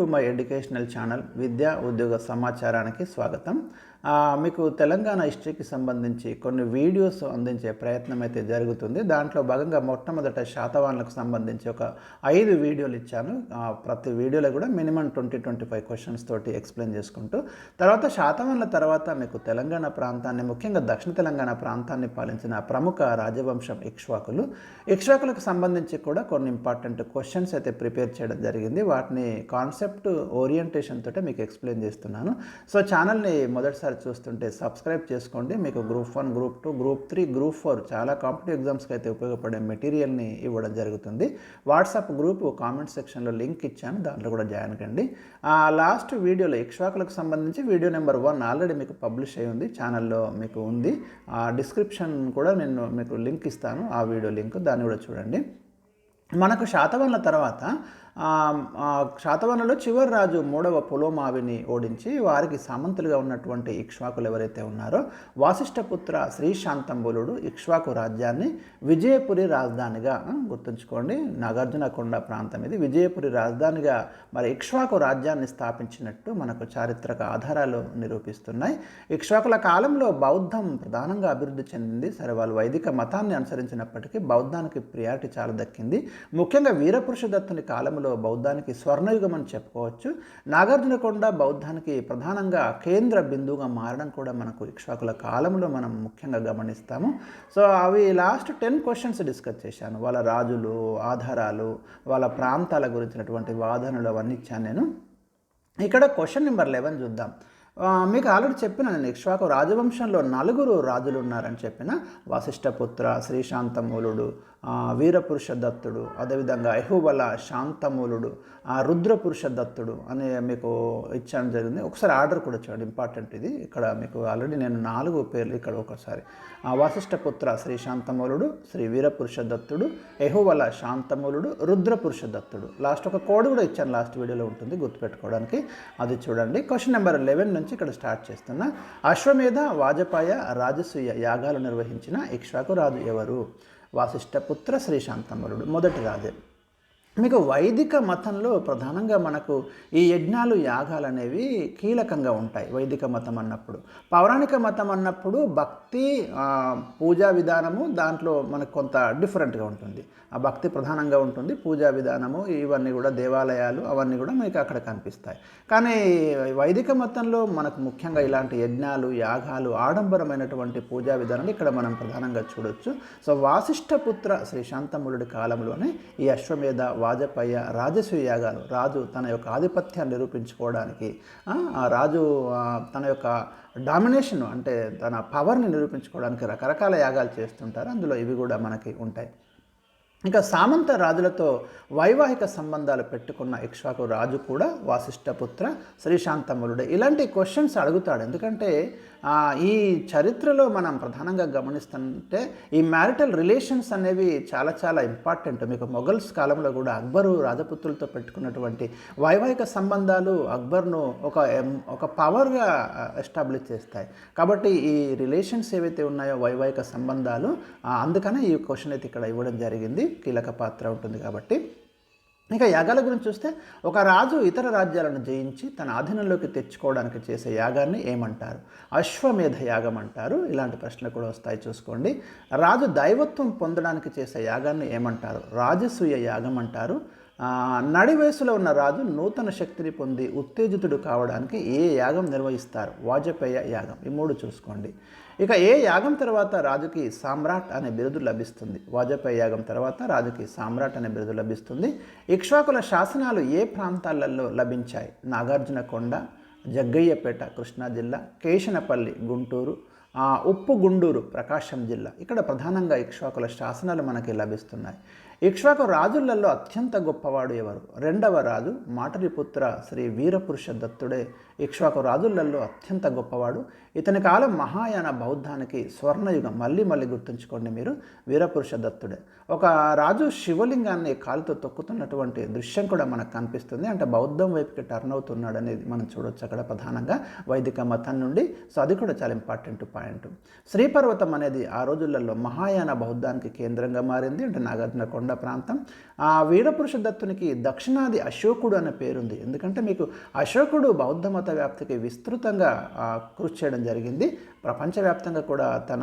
To my educational channel విద్యా ఉద్యోగ సమాచారానికి స్వాగతం మీకు తెలంగాణ హిస్టరీకి సంబంధించి కొన్ని వీడియోస్ అందించే ప్రయత్నం అయితే జరుగుతుంది. దాంట్లో భాగంగా మొట్టమొదట శాతవాన్లకు సంబంధించి ఒక ఐదు వీడియోలు ఇచ్చాను. ప్రతి వీడియోలో కూడా minimum twenty twenty five questions తోటి ఎక్స్ప్లెయిన్ చేసుకుంటూ తర్వాత శాతవాన్ల తర్వాత మీకు తెలంగాణ ప్రాంతాన్ని ముఖ్యంగా దక్షిణ తెలంగాణ ప్రాంతాన్ని పాలించిన ప్రముఖ రాజవంశం ఇక్ష్వాకులు. ఇక్ష్వాకులకు సంబంధించి కూడా కొన్ని ఇంపార్టెంట్ క్వశ్చన్స్ అయితే ప్రిపేర్ చేయడం జరిగింది. వాటిని కాన్సెప్ట్ ఓరియంటేషన్ తోటే మీకు ఎక్స్ప్లెయిన్ చేస్తున్నాను. సో ఛానల్ని మొదటిసారి చూస్తుంటే సబ్స్క్రైబ్ చేసుకోండి. మీకు group one group two group three group four చాలా కాంపిటేటివ్ ఎగ్జామ్స్కి అయితే ఉపయోగపడే మెటీరియల్ని ఇవ్వడం జరుగుతుంది. వాట్సాప్ గ్రూప్ కామెంట్ సెక్షన్లో లింక్ ఇచ్చాను. దాంట్లో కూడా జాయిన్ కండి. ఆ లాస్ట్ వీడియోలో ఇక్ష్వాకులకు సంబంధించి వీడియో నెంబర్ వన్ ఆల్రెడీ మీకు పబ్లిష్ అయి ఉంది ఛానల్లో మీకు ఉంది. ఆ డిస్క్రిప్షన్ కూడా నేను మీకు లింక్ ఇస్తాను. ఆ వీడియో లింక్ దాన్ని కూడా చూడండి. మనకు శాతవన్ల తర్వాత ఆ, చివరి రాజు మూడవ పులోమావిని ఓడించి వారికి సామంతులుగా ఉన్నటువంటి ఇక్ష్వాకులు ఎవరైతే ఉన్నారో వాసిష్ఠపుత్ర శ్రీశాంతంబులుడు ఇక్ష్వాకు రాజ్యాన్ని విజయపురి రాజధానిగా గుర్తుంచుకోండి నాగార్జునకొండ ప్రాంతం ఇది విజయపురి రాజధానిగా మరి ఇక్ష్వాకు రాజ్యాన్ని స్థాపించినట్టు మనకు చారిత్రక ఆధారాలు నిరూపిస్తున్నాయి. ఇక్ష్వాకుల కాలంలో బౌద్ధం ప్రధానంగా అభివృద్ధి చెందింది. సరే వాళ్ళు వైదిక మతాన్ని అనుసరించినప్పటికీ బౌద్ధానికి ప్రియారిటీ చాలా దక్కింది. ముఖ్యంగా వీరపురుష దత్తుని కాలంలో బౌద్ధానికి స్వర్ణయుగం అని చెప్పుకోవచ్చు. నాగార్జునకొండ బౌద్ధానికి ప్రధానంగా కేంద్ర బిందువుగా మారడం కూడా మనకు ఇక్ష్వాకుల కాలంలో మనం ముఖ్యంగా గమనిస్తాము. సో అవి లాస్ట్ టెన్ క్వశ్చన్స్ డిస్కస్ చేశాను. వాళ్ళ రాజులు ఆధారాలు వాళ్ళ ప్రాంతాల గురించినటువంటి వాదనలు అవన్నీ ఇచ్చాను నేను. ఇక్కడ క్వశ్చన్ నెంబర్ లెవెన్ చూద్దాం. మీకు ఆల్రెడీ చెప్పిన నేను ఇక్ష్వాకు రాజవంశంలో నలుగురు రాజులు ఉన్నారని చెప్పిన. వాసిష్ఠపుత్ర శ్రీశాంతమూలుడు వీరపురుష దత్తుడు అదేవిధంగా ఎహుబల శాంతమూలుడు ఆ, రుద్రపురుష దత్తుడు అనే మీకు ఇచ్చడం జరిగింది. ఒకసారి ఆర్డర్ కూడా చూడండి ఇంపార్టెంట్ ఇది. ఇక్కడ మీకు ఆల్రెడీ నేను నాలుగు పేర్లు ఇక్కడ ఒకసారి. ఆ, వాసిష్ఠపుత్ర శ్రీ శాంతమూలుడు శ్రీ వీరపురుష దత్తుడు ఎహువల శాంతమూలుడు రుద్రపురుష దత్తుడు లాస్ట్ ఒక కోడ్ కూడా ఇచ్చాను లాస్ట్ వీడియోలో ఉంటుంది గుర్తుపెట్టుకోవడానికి. అది చూడండి. క్వశ్చన్ నెంబర్ లెవెన్ నుంచి ఇక్కడ స్టార్ట్ చేస్తున్నా అశ్వమేధ వాజపాయ రాజసూయ యాగాలు నిర్వహించిన ఇక్ష్వాకు రాజు ఎవరు? వాసిష్ఠపుత్ర శ్రీశాంతమరుడు మొదటి రాజు. మీకు వైదిక మతంలో ప్రధానంగా మనకు ఈ యజ్ఞాలు యాగాలు అనేవి కీలకంగా ఉంటాయి వైదిక మతం అన్నప్పుడు. పౌరాణిక మతం అన్నప్పుడు భక్తి పూజా విధానము దాంట్లో మనకు కొంత డిఫరెంట్గా ఉంటుంది. ఆ భక్తి ప్రధానంగా ఉంటుంది పూజా విధానము ఇవన్నీ కూడా దేవాలయాలు అవన్నీ కూడా మనకి అక్కడ కనిపిస్తాయి. కానీ వైదిక మతంలో మనకు ముఖ్యంగా ఇలాంటి యజ్ఞాలు యాగాలు ఆడంబరమైనటువంటి పూజా విధానాలు ఇక్కడ మనం ప్రధానంగా చూడొచ్చు. సో వాసిష్ఠపుత్ర శ్రీ శాంతములుడి కాలంలోనే ఈ అశ్వమేధ రాజపయ్య రాజసూయ యాగాలు. రాజు తన యొక్క ఆధిపత్యాన్ని నిరూపించుకోవడానికి ఆ, రాజు తన యొక్క డామినేషన్ అంటే తన పవర్ని నిరూపించుకోవడానికి రకరకాల యాగాలు చేస్తుంటారు. అందులో ఇవి కూడా మనకి ఉంటాయి. ఇంకా సామంత రాజులతో వైవాహిక సంబంధాలు పెట్టుకున్న ఇక్ష్వాకు రాజు కూడా వాసిష్ఠపుత్ర శ్రీశాంతములుడే ఇలాంటి క్వశ్చన్స్ అడుగుతాడు. ఎందుకంటే ఈ చరిత్రలో మనం ప్రధానంగా గమనిస్తుంటే ఈ మ్యారిటల్ రిలేషన్స్ అనేవి చాలా చాలా ఇంపార్టెంట్. మీకు మొఘల్స్ కాలంలో కూడా అక్బరు రాజపుత్రులతో పెట్టుకున్నటువంటి వైవాహిక సంబంధాలు అక్బర్ను ఒక ఒక పవర్గా ఎస్టాబ్లిష్ చేస్తాయి. కాబట్టి ఈ రిలేషన్స్ ఏవైతే ఉన్నాయో వైవాహిక సంబంధాలు అందుకనే ఈ క్వశ్చన్ అయితే ఇక్కడ ఇవ్వడం జరిగింది. కీలక పాత్ర ఉంటుంది కాబట్టి. ఇక యాగాల గురించి చూస్తే ఒక రాజు ఇతర రాజ్యాలను జయించి తన ఆధీనంలోకి తెచ్చుకోవడానికి చేసే యాగాన్ని ఏమంటారు? అశ్వమేధ యాగం అంటారు. ఇలాంటి ప్రశ్నలు కూడా వస్తాయి చూసుకోండి. రాజు దైవత్వం పొందడానికి చేసే యాగాన్ని ఏమంటారు? రాజసూయ యాగం అంటారు. నడి వయసులో ఉన్న రాజు నూతన శక్తిని పొంది ఉత్తేజితుడు కావడానికి ఏ యాగం నిర్వహిస్తారు? వాజపేయ యాగం. ఈ మూడు చూసుకోండి. ఇక ఏ యాగం తర్వాత రాజుకి సామ్రాట్ అనే బిరుదు లభిస్తుంది? వాజపేయి యాగం తర్వాత రాజుకి సామ్రాట్ అనే బిరుదు లభిస్తుంది. ఇక్ష్వాకుల శాసనాలు ఏ ప్రాంతాలలో లభించాయి? నాగార్జునకొండ జగ్గయ్యపేట కృష్ణా జిల్లా కేశనపల్లి గుంటూరు ఉప్పు గుండూరు ప్రకాశం జిల్లా. ఇక్కడ ప్రధానంగా ఇక్ష్వాకుల శాసనాలు మనకి లభిస్తున్నాయి. ఇక్ష్వాకు రాజులలో అత్యంత గొప్పవాడు ఎవరు? రెండవ రాజు మాటలిపుత్ర శ్రీ వీరపురుష దత్తుడే ఇక్ష్వాకు రాజులలో అత్యంత గొప్పవాడు. ఇతని కాలం మహాయాన బౌద్ధానికి స్వర్ణయుగం. మళ్ళీ మళ్ళీ గుర్తుంచుకోండి మీరు వీరపురుష దత్తుడే ఒక రాజు శివలింగాన్ని కాలుతో తొక్కుతున్నటువంటి దృశ్యం కూడా మనకు కనిపిస్తుంది. అంటే బౌద్ధం వైపుకి టర్న్ అవుతున్నాడు అనేది మనం చూడొచ్చు అక్కడ ప్రధానంగా. వైదిక మతం నుండి సో అది కూడా చాలా ఇంపార్టెంట్ పాయింట్. శ్రీపర్వతం అనేది ఆ రోజులలో మహాయాన బౌద్ధానికి కేంద్రంగా మారింది. అంటే నాగార్జునకొండ కొండ ప్రాంతం. ఆ వీరపురుష దత్తునికి దక్షిణాది అశోకుడు అనే పేరుంది. ఎందుకంటే మీకు అశోకుడు బౌద్ధ మత వ్యాప్తికి విస్తృతంగా కృషి చేయడం జరిగింది. ప్రపంచవ్యాప్తంగా కూడా తన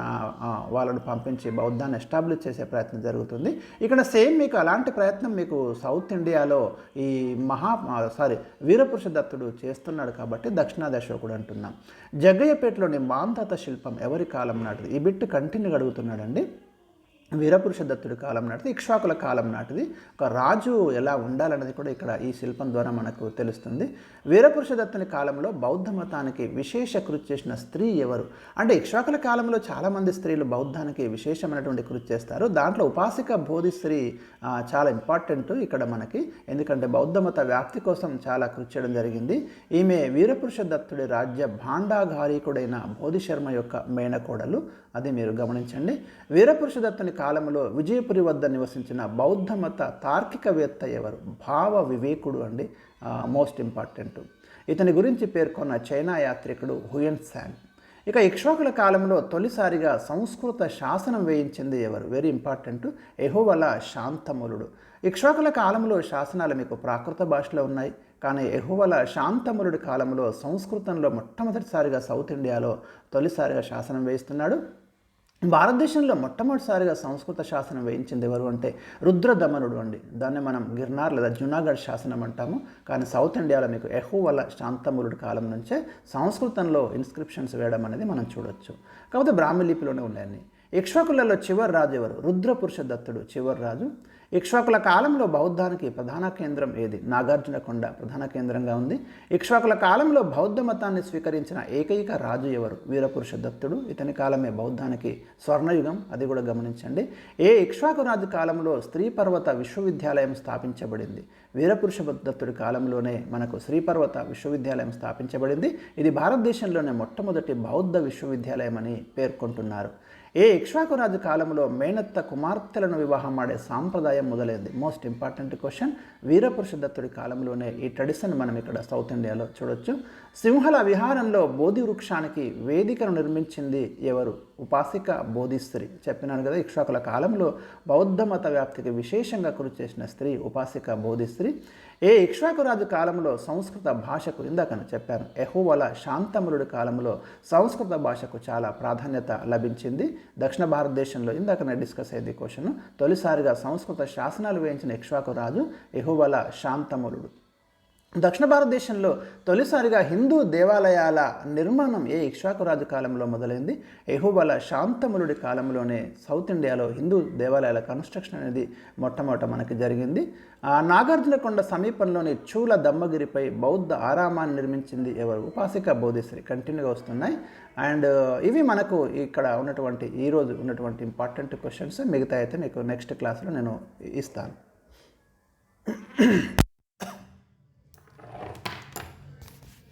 వాళ్ళను పంపించి బౌద్ధాన్ని ఎస్టాబ్లిష్ చేసే ప్రయత్నం జరుగుతుంది. ఇక్కడ సేమ్ మీకు అలాంటి ప్రయత్నం మీకు సౌత్ ఇండియాలో ఈ మహా సారీ వీరపురుష దత్తుడు చేస్తున్నాడు కాబట్టి దక్షిణాది అశోకుడు అంటున్నాం. జగ్గయ్యపేటలోని మాంధాత శిల్పం ఎవరి కాలం నాటిది? ఈ బిట్టు కంటిన్యూ అడుగుతున్నాడండి. వీరపురుష దత్తుడి కాలం నాటిది ఇక్ష్వాకుల కాలం నాటిది. ఒక రాజు ఎలా ఉండాలన్నది కూడా ఇక్కడ ఈ శిల్పం ద్వారా మనకు తెలుస్తుంది. వీరపురుష దత్తుని కాలంలో బౌద్ధ మతానికి విశేష కృషి చేసిన స్త్రీ ఎవరు? అంటే ఇక్ష్వాకుల కాలంలో చాలామంది స్త్రీలు బౌద్ధానికి విశేషమైనటువంటి కృషి చేస్తారు. దాంట్లో ఉపాసిక బోధి స్త్రీ చాలా ఇంపార్టెంట్ ఇక్కడ మనకి. ఎందుకంటే బౌద్ధ మత వ్యాప్తి కోసం చాలా కృషి చేయడం జరిగింది. ఈమె వీరపురుష దత్తుడి రాజ్య భాండాగారికుడైన బోధిశర్మ యొక్క మేనకోడలు. అది మీరు గమనించండి. వీరపురుష దత్తుని కాలంలో విజయపురి వద్ద నివసించిన బౌద్ధ మత తార్కికవేత్త ఎవరు? భావ వివేకుడు అండి. మోస్ట్ ఇంపార్టెంట్ ఇతని గురించి పేర్కొన్న చైనా యాత్రికుడు హుయన్ శాంగ్ ఇక ఇక్ష్వాకుల కాలంలో తొలిసారిగా సంస్కృత శాసనం వేయించింది ఎవరు? వెరీ ఇంపార్టెంట్ ఎహోవల శాంతములుడు. ఇక్ష్వాకుల కాలంలో శాసనాలు మీకు ప్రాకృత భాషలో ఉన్నాయి. కానీ ఎహువల శాంతమురుడి కాలంలో సంస్కృతంలో మొట్టమొదటిసారిగా సౌత్ ఇండియాలో తొలిసారిగా శాసనం వేయిస్తున్నాడు. భారతదేశంలో మొట్టమొదటిసారిగా సంస్కృత శాసనం వేయించింది ఎవరు అంటే రుద్రదమనుడు అండి. దాన్ని మనం గిర్నార్ లేదా జునాగఢ్ శాసనం అంటాము. కానీ సౌత్ ఇండియాలో మీకు ఎహువల శాంతములుడి కాలం నుంచే సంస్కృతంలో ఇన్స్క్రిప్షన్స్ వేయడం అనేది మనం చూడొచ్చు. కాకపోతే బ్రాహ్మీ లిపిలోనే ఉన్నాయని ఇక్ష్వాకులలో చివరి రాజు ఎవరు? రుద్రపురుష దత్తుడు చివరి రాజు ఇక్ష్వాకుల కాలంలో బౌద్ధానికి ప్రధాన కేంద్రం ఏది? నాగార్జునకొండ ప్రధాన కేంద్రంగా ఉంది. ఇక్ష్వాకుల కాలంలో బౌద్ధ మతాన్ని స్వీకరించిన ఏకైక రాజు ఎవరు? వీరపురుష దత్తుడు. ఇతని కాలమే బౌద్ధానికి స్వర్ణయుగం. అది కూడా గమనించండి. ఏ ఇక్ష్వాకు రాజు కాలంలో స్త్రీ పర్వత విశ్వవిద్యాలయం స్థాపించబడింది? వీరపురుష దత్తుడి కాలంలోనే మనకు శ్రీపర్వత విశ్వవిద్యాలయం స్థాపించబడింది. ఇది భారతదేశంలోనే మొట్టమొదటి బౌద్ధ విశ్వవిద్యాలయం అని పేర్కొంటున్నారు. ఏ ఇక్ష్వాకు రాజు కాలంలో మేనత్త కుమార్తెలను వివాహం ఆడే సాంప్రదాయం మొదలైంది? మోస్ట్ ఇంపార్టెంట్ క్వశ్చన్ వీరపురుష దత్తుడి కాలంలోనే ఈ ట్రెడిషన్ మనం ఇక్కడ సౌత్ ఇండియాలో చూడొచ్చు. సింహల విహారంలో బోధి వృక్షానికి వేదికను నిర్మించింది ఎవరు? ఉపాసిక బోధిస్త్రీ. చెప్పినాను కదా ఇక్ష్వాకుల కాలంలో బౌద్ధ మత వ్యాప్తికి విశేషంగా కృషి చేసిన స్త్రీ ఉపాసిక బోధిస్త్రీ. ఏ ఇక్ష్వాకురాజు కాలంలో సంస్కృత భాషకు ఇందాకను చెప్పాను. ఎహోవల శాంతములుడి కాలంలో సంస్కృత భాషకు చాలా ప్రాధాన్యత లభించింది. దక్షిణ భారతదేశంలో ఇందాకనే డిస్కస్ అయ్యేది క్వశ్చన్. తొలిసారిగా సంస్కృత శాసనాలు వేయించిన ఇక్ష్వాకురాజు రాజు ఎహువల శాంతములుడు. దక్షిణ భారతదేశంలో తొలిసారిగా హిందూ దేవాలయాల నిర్మాణం ఏ ఇక్ష్వాకురాజు కాలంలో మొదలైంది? ఎహుబల శాంతములుడి కాలంలోనే సౌత్ ఇండియాలో హిందూ దేవాలయాల కన్స్ట్రక్షన్ అనేది మొట్టమొదట మనకి జరిగింది. ఆ నాగార్జునకొండ సమీపంలోని చూల దమ్మగిరిపై బౌద్ధ ఆరామాన్ని నిర్మించింది ఎవరు? ఉపాసిక బోధిశ్రీ కంటిన్యూగా వస్తున్నాయి. అండ్ ఇవి మనకు ఇక్కడ ఉన్నటువంటి ఈరోజు ఉన్నటువంటి ఇంపార్టెంట్ క్వశ్చన్స్. మిగతా అయితే మీకు నెక్స్ట్ క్లాస్లో నేను ఇస్తాను.